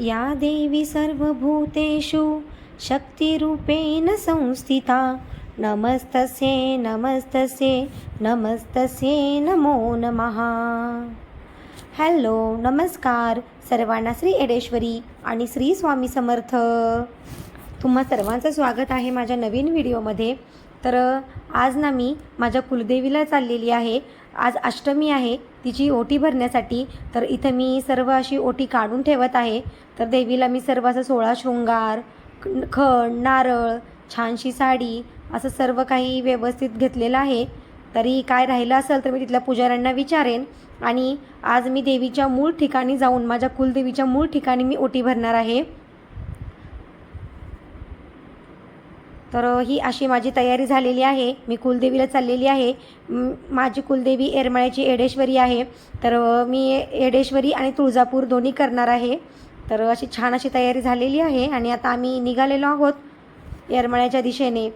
या देवी सर्वभूतेषु शक्तिरूपेण संस्थिता। नमस्तस्ये नमस्तस्ये नमस्तस्ये नमो नमः। हॅलो नमस्कार सर्वांना श्री एडेश्वरी आणि श्री स्वामी समर्थ. तुम्हा सर्वांचं स्वागत आहे माझ्या नवीन व्हिडिओमध्ये. तर आज ना मी माझ्या कुलदेवीला चाललेली आहे. आज अष्टमी आहे. तिची ओटी भरण्यासाठी. तर इथं मी सर्व अशी ओटी काढून ठेवत आहे. तर देवीला मी सर्व असं सोळा शृंगार खण नारळ छानशी साडी असं सर्व काही व्यवस्थित घेतलेलं आहे. तरी काय राहिलं असेल तर मी तिथल्या पुजाऱ्यांना विचारेन. आणि आज मी देवीच्या मूळ ठिकाणी जाऊन माझ्या कुलदेवीच्या मूळ ठिकाणी मी ओटी भरणार आहे. तर ही अशी माझी तयारी झालेली आहे. मी कुलदेवीला चाललेली आहे. माझी कुलदेवी येरमाळ्याची एडेश्वरी आहे. तर मी एडेश्वरी आणि तुळजापूर दोन्ही करणार आहे. तर अशी छान अशी तयारी झालेली आहे आणि आता आम्ही निघालेलो आहोत येरमाळ्याच्या दिशेने.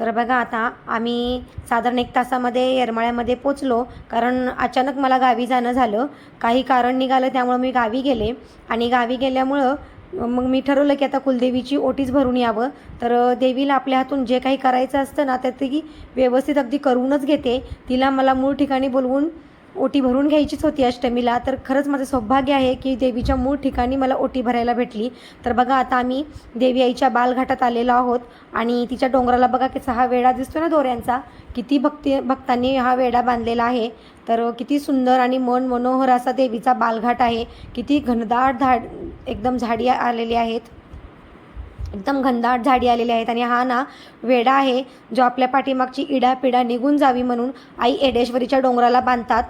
तर बघा आता आम्ही साधारण एक तासामध्ये येरमाळ्यामध्ये पोचलो. कारण अचानक मला गावी जाणं झालं. काही कारण निघालं त्यामुळं मी गावी गेले. आणि गावी गेल्यामुळं मग मी ठरवलं की आता कुलदेवीची ओटीच भरून यावं. तर देवीला आपल्या हातून जे काही करायचं असतं ना तर ती व्यवस्थित अगदी करूनच घेते. तिला मला मूळ ठिकाणी बोलवून ओटी भरून घ्यायचीच होती अष्टमीला. तर खरंच माझं सौभाग्य आहे की देवीच्या मूळ ठिकाणी मला ओटी भरायला भेटली. तर बघा आता आम्ही देवी आईच्या बालघाटात आलेलो आहोत आणि तिच्या डोंगराला बघा कसा हा वेढा दिसतो ना दोऱ्यांचा. किती भक्ती भक्तांनी हा वेढा बांधलेला आहे. तर किती सुंदर आणि मन मनोहर असा देवीचा बालघाट आहे. किती घनदाट झाड एकदम झाडी आलेली आहेत. एकदम घनदाट झाडी आलेली आहेत आणि हा ना वेडा आहे जो आपल्या पाठीमागची इडापिडा निघून जावी म्हणून आई एडेश्वरीच्या डोंगराला बांधतात.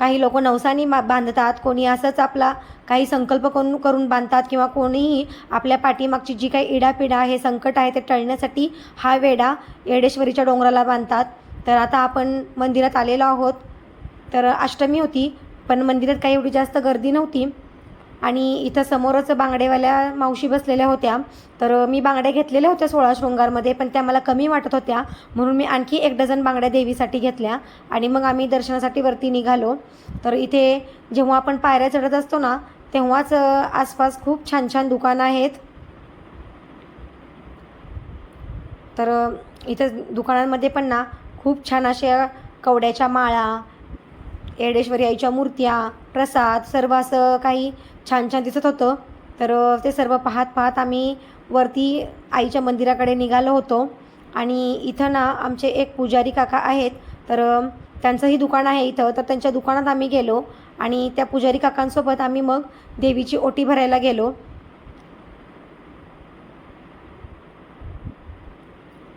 काही लोक नवसानी मा बांधतात कोणी असंच आपला काही संकल्प करून करून बांधतात किंवा कोणीही आपल्या पाठीमागची जी काही इडापिडा आहे संकट आहे ते टळण्यासाठी हा वेडा येडेश्वरीच्या डोंगराला बांधतात. तर आता आपण मंदिरात आलेलो आहोत. तर अष्टमी होती पण मंदिरात काही एवढी जास्त गर्दी नव्हती. आणि इथं समोरच बांगडेवाल्या मावशी बसलेल्या होत्या. तर मी बांगड्या घेतलेल्या होत्या सोळा शृंगारमध्ये पण त्या मला कमी वाटत होत्या. म्हणून मी आणखी एक डझन बांगड्या देवीसाठी घेतल्या आणि मग आम्ही दर्शनासाठी वरती निघालो. तर इथे जेव्हा आपण पायऱ्या चढत असतो ना तेव्हाच आसपास खूप छान छान दुकानं आहेत. तर इथं दुकानांमध्ये पण ना खूप छान अशा कवड्याच्या माळा येडेश्वरी आईच्या मूर्त्या प्रसाद सर्व असं काही छान छान दिसत होतं. तर ते सर्व पाहत पाहत आम्ही वरती आईच्या मंदिराकडे निघालो होतो. आणि इथं ना आमचे एक पुजारी काका आहेत. तर त्यांचंही दुकान आहे इथं. तर त्यांच्या दुकानात आम्ही गेलो आणि त्या पुजारी काकांसोबत आम्ही मग देवीची ओटी भरायला गेलो.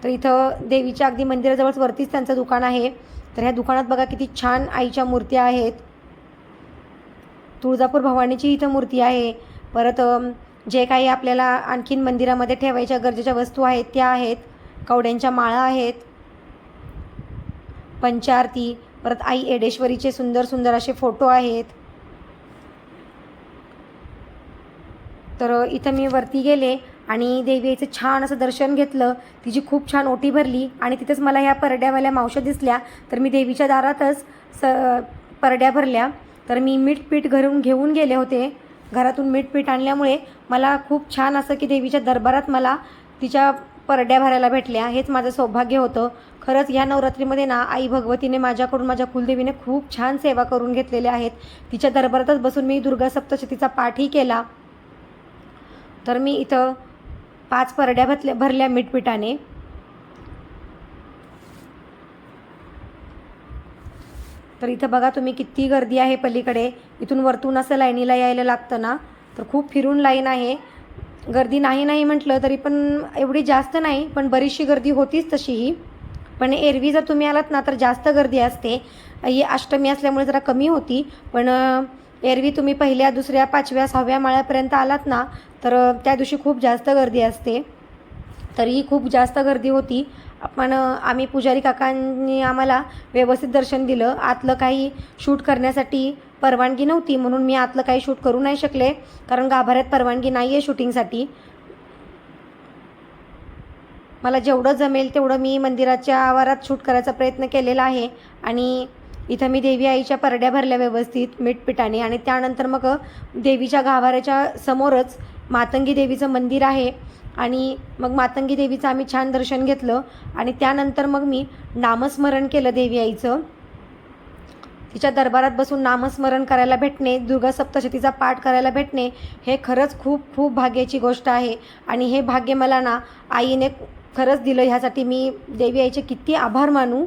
तर इथं देवीच्या अगदी मंदिराजवळच वरतीच त्यांचं दुकान आहे. तर ह्या दुकानात बघा किती छान आईच्या मूर्त्या आहेत. तुळजापूर भवानीची इथं मूर्ती आहे. परत जे काही आपल्याला आणखीन मंदिरामध्ये ठेवायच्या गरजेच्या वस्तू आहेत त्या आहेत. कवड्यांच्या माळा आहेत. पंचारती परत आई एडेश्वरीचे सुंदर सुंदर असे फोटो आहेत. तर इथं मी वरती गेले. आणि देवी छान असं दर्शन घेतलं. तिची खूप छान ओटी भरली आणि तिथंच मला ह्या परड्यावाल्या मावशा दिसल्या. तर मी देवीच्या दारातच स परड्या भरल्या. तर मी मीठ पीठ घरून घेऊन गेले होते. घरातून मीठ पीठ आणल्यामुळे मला खूप छान असं की देवीच्या दरबारात मला तिच्या परड्या भरायला भेटल्या. हेच माझं सौभाग्य होतं. खरंच ह्या नवरात्रीमध्ये ना आई भगवतीने माझ्याकडून माझ्या कुलदेवीने खूप छान सेवा करून घेतलेल्या आहेत. तिच्या दरबारातच बसून मी दुर्गा सप्तशतीचा पाठही केला. तर मी इथं पाच परड्या भरल्या भरल्या मीठपिठाने. तर इथं बघा तुम्ही किती गर्दी आहे पलीकडे. इथून वरतून असं लाईनीला यायला लागतं ना. तर खूप फिरून लाईन आहे. गर्दी नाही नाही म्हटलं तरी पण एवढी जास्त नाही पण बरीचशी गर्दी होतीच तशीही. पण एरवी जर तुम्ही आलात ना तर जास्त गर्दी असते. ही अष्टमी असल्यामुळे जरा कमी होती. पण एरवी तुम्ही पहिल्या दुसऱ्या पाचव्या सहाव्या माळ्यापर्यंत आलात ना तर त्या दिवशी खूप जास्त गर्दी असते. तरीही खूप जास्त गर्दी होती. पण आम्ही पुजारी काकांनी आम्हाला व्यवस्थित दर्शन दिलं. आतलं काही शूट करण्यासाठी परवानगी नव्हती म्हणून मी आतलं काही शूट करू नाही शकले कारण गाभाऱ्यात परवानगी नाही आहे शूटिंगसाठी. मला जेवढं जमेल तेवढं मी मंदिराच्या आवारात शूट करायचा प्रयत्न केलेला आहे. आणि इथं मी देवी आईच्या परड्या भरल्या व्यवस्थित मीठपिठाने. आणि त्यानंतर मग देवीच्या गाभाऱ्याच्या समोरच मातंगी देवीचं मंदिर आहे. आणि मग मातंगी देवीचं आम्ही छान दर्शन घेतलं. आणि त्यानंतर मग मी नामस्मरण केलं देवी आईचं. तिच्या दरबारात बसून नामस्मरण करायला भेटणे दुर्गा सप्तशतीचा पाठ करायला भेटणे हे खरंच खूप खूप भाग्याची गोष्ट आहे. आणि हे भाग्य मला ना आईने खरंच दिलं. ह्यासाठी मी देवी आईचे किती आभार मानू.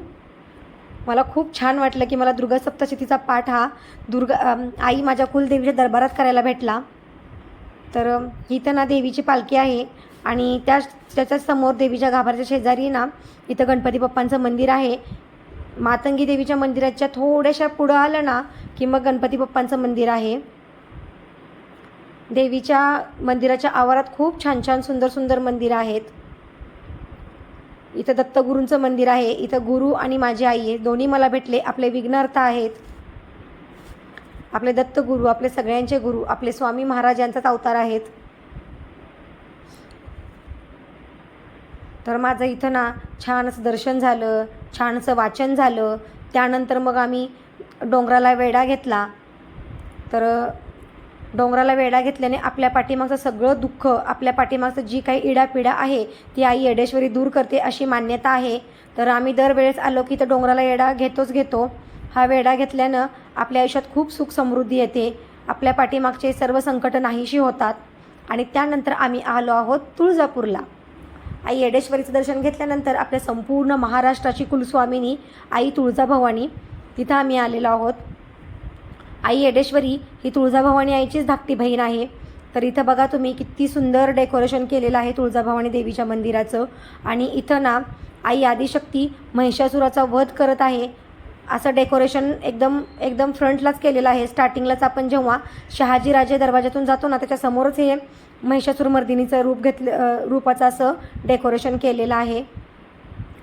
मला खूप छान वाटलं की मला दुर्गा सप्तशतीचा पाठ हा दुर्गा आई माझ्या कुलदेवीच्या दरबारात करायला भेटला. तर ही इथं ना देवीची पालखी आहे आणि त्या त्याच्यासमोर देवीच्या गाभाऱ्याच्या शेजारी ना इथं गणपती बाप्पांचं मंदिर आहे. मातंगी देवीच्या मंदिराच्या थोड्याशा पुढं आलं ना की मग गणपती बाप्पांचं मंदिर आहे. देवीच्या मंदिराच्या आवारात खूप छान छान सुंदर सुंदर मंदिरं आहेत. इथं दत्तगुरूंचं मंदिर आहे. इथं गुरु आणि माझी आई आहे दोन्ही मला भेटले. आपले विघ्नार्थ आहेत. आपले दत्तगुरू आपले सगळ्यांचे गुरु आपले स्वामी महाराज यांचाच अवतार आहेत. तर माझं इथं ना छानच दर्शन झालं छानसं वाचन झालं. त्यानंतर मग आम्ही डोंगराला वेढा घेतला. तर डोंगराला वेढा घेतल्याने आपल्या पाठीमागचं सगळं दुःख आपल्या पाठीमागचं जी काही इडापिडा आहे ती आई येडेश्वरी दूर करते अशी मान्यता आहे. तर आम्ही दरवेळेस आलो की तर डोंगराला येडा घेतोच घेतो. हा वेढा घेतल्यानं आपल्या आयुष्यात खूप सुख समृद्धी येते. आपल्या पाठीमागचे सर्व संकट नाहीशी होतात. आणि त्यानंतर आम्ही आलो आहोत तुळजापूरला. आई येडेश्वरीचं दर्शन घेतल्यानंतर आपल्या संपूर्ण महाराष्ट्राची कुलस्वामिनी आई तुळजाभवानी तिथं आम्ही आलेलो आहोत. आई येडेश्वरी ही तुळजाभवानी आईचीच धाकटी बहीण आहे. तर इथं बघा तुम्ही किती सुंदर डेकोरेशन केलेलं आहे तुळजाभवानी देवीच्या मंदिराचं. आणि इथं ना आई आदिशक्ती महिषासुराचा वध करत आहे. असं डेकोरेशन एकदम एकदम फ्रंटलाच केलेलं आहे. स्टार्टिंगलाच आपण जेव्हा शहाजीराजे दरवाजातून जातो ना त्याच्यासमोरच हे महिषासूर मर्दिनीचं रूप घेतलं रूपाचं असं डेकोरेशन केलेलं आहे.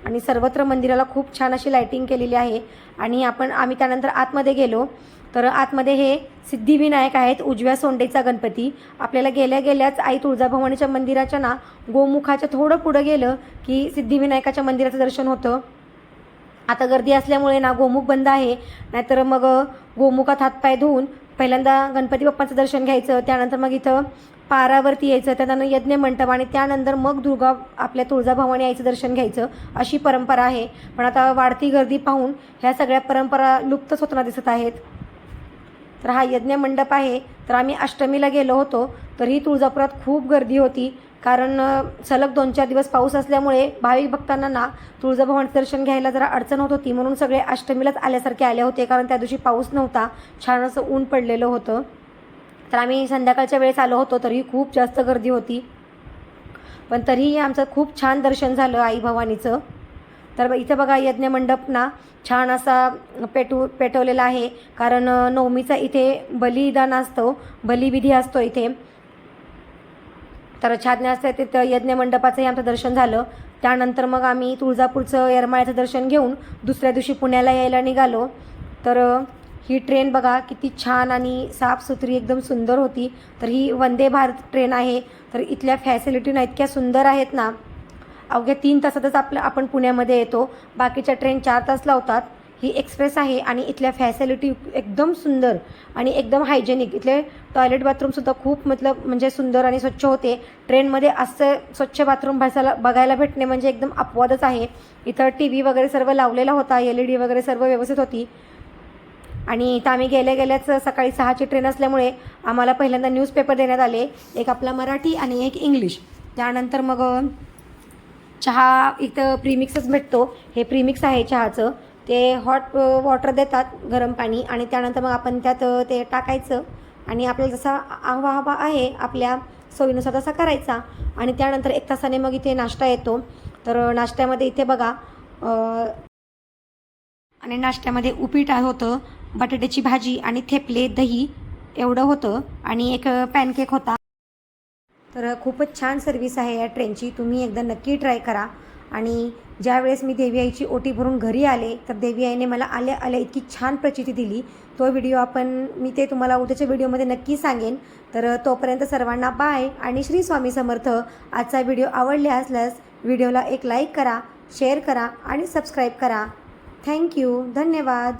आणि सर्वत्र मंदिराला खूप छान अशी लाईटिंग केलेली आहे. आणि आपण आम्ही त्यानंतर आतमध्ये गेलो. तर आतमध्ये हे सिद्धिविनायक आहेत उजव्या सोंडेचा गणपती. आपल्याला गेल्या गेल्याच आई तुळजाभवानीच्या मंदिराच्या ना गोमुखाच्या थोडं पुढं गेलं की सिद्धिविनायकाच्या मंदिराचं दर्शन होतं. आता गर्दी असल्यामुळे ना गोमुख बंद आहे नाहीतर मग गोमुखात हातपाय धुवून पहिल्यांदा गणपती बाप्पांचं दर्शन घ्यायचं त्यानंतर मग इथं पारावरती यायचं त्यानंतर यज्ञ मंडप आणि त्यानंतर मग दुर्गा आपल्या तुळजाभवानी आईचं दर्शन घ्यायचं अशी परंपरा आहे. पण आता वाढती गर्दी पाहून ह्या सगळ्या परंपरा लुप्तच होताना दिसत आहेत. तर हा यज्ञ मंडप आहे. तर आम्ही अष्टमीला गेलो होतो. तर ही तुळजापुरात खूप गर्दी होती. कारण सलग दोन चार दिवस पाऊस असल्यामुळे भाविक भक्तांना ना तुळजाभवानीचं दर्शन घ्यायला जरा अडचण होत होती. म्हणून सगळे अष्टमीलाच आल्यासारखे आले होते. कारण त्या दिवशी पाऊस नव्हता. छान असं ऊन पडलेलं होतं. तर आम्ही संध्याकाळच्या वेळेस आलो होतो. तरीही खूप जास्त गर्दी होती. पण तरीही आमचं खूप छान दर्शन झालं आई भवानीचं. तर इथं बघा यज्ञ मंडप ना छान असा पेटू पेटवलेला आहे. कारण नवमीचा इथे बलिदान असतो बलिविधी असतो इथे. तर छान असतं तिथं यज्ञ मंडपाचंही आमचं दर्शन झालं. त्यानंतर मग आम्ही तुळजापूरचं येरमाळ्याचं दर्शन घेऊन दुसऱ्या दिवशी पुण्याला यायला निघालो. तर ही ट्रेन बघा किती छान आणि साफसुथरी एकदम सुंदर होती. तर ही वंदे भारत ट्रेन आहे. तर इथल्या फॅसिलिटी ना इतक्या सुंदर आहेत ना. अवघ्या तीन तासातच आपलं आपण पुण्यामध्ये येतो. बाकीच्या ट्रेन चार तास लावतात. ही एक्सप्रेस आहे आणि इथल्या फॅसिलिटी एकदम सुंदर आणि एकदम हायजेनिक इथले टॉयलेट बाथरूमसुद्धा खूप मतलब म्हणजे सुंदर आणि स्वच्छ होते. ट्रेनमध्ये असं स्वच्छ बाथरूम बसायला बघायला भेटणे म्हणजे एकदम अपवादच आहे. इथं टी व्ही वगैरे सर्व लावलेला होता. एल ई डी वगैरे सर्व व्यवस्थित होती. आणि इथं आम्ही गेल्या गेल्याच सकाळी सहाची ट्रेन असल्यामुळे आम्हाला पहिल्यांदा न्यूजपेपर देण्यात आले. एक आपला मराठी आणि एक इंग्लिश त्यानंतर मग चहा इथं प्रीमिक्सच भेटतो. हे प्रीमिक्स आहे चहाचं. ते हॉट वॉटर देतात गरम पाणी आणि त्यानंतर मग आपण त्यात ते टाकायचं आणि आपल्याला जसा हवा हवा आहे आपल्या सोयीनुसार तसा करायचा. आणि त्यानंतर एक तासाने मग इथे नाश्ता येतो. तर नाश्त्यामध्ये इथे बघा आणि नाश्त्यामध्ये उपीट होतं बटाट्याची भाजी आणि थेपले दही एवढं होतं. आणि एक पॅनकेक होता. तर खूपच छान सर्विस आहे या ट्रेनची तुम्ही एकदा नक्की ट्राय करा. आणि ज्यावेळेस मी देवी आईची ओटी भरून घरी आले तर देवी आईने मला आल्या आल्या इतकी छान प्रचिती दिली. तो व्हिडिओ आपण मी ते तुम्हाला उद्याच्या व्हिडिओमध्ये नक्की सांगेन. तर तोपर्यंत सर्वांना बाय आणि श्री स्वामी समर्थ. आजचा व्हिडिओ आवडले असल्यास व्हिडिओला एक लाईक करा शेअर करा आणि सबस्क्राईब करा. थँक्यू धन्यवाद.